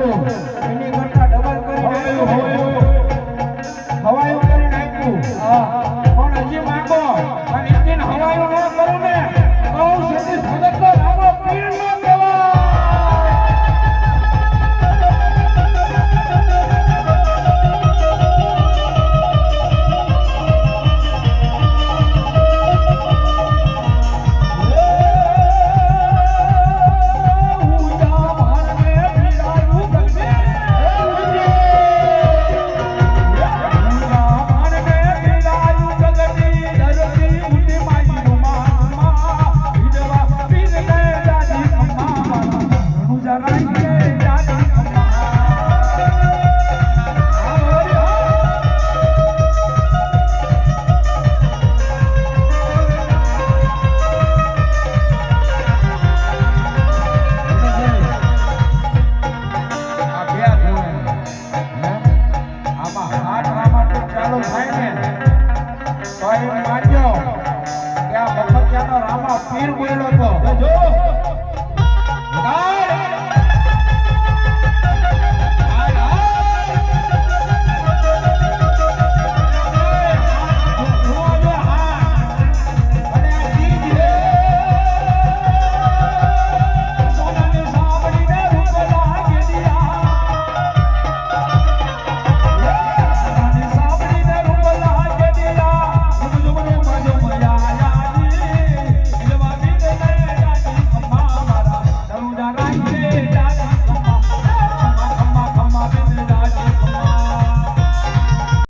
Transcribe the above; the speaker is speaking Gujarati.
থাকুন જાય છે. તો એમ માનજો કે આ ભગવત્યાનો રામા પીર બોલ્યો હતો. જો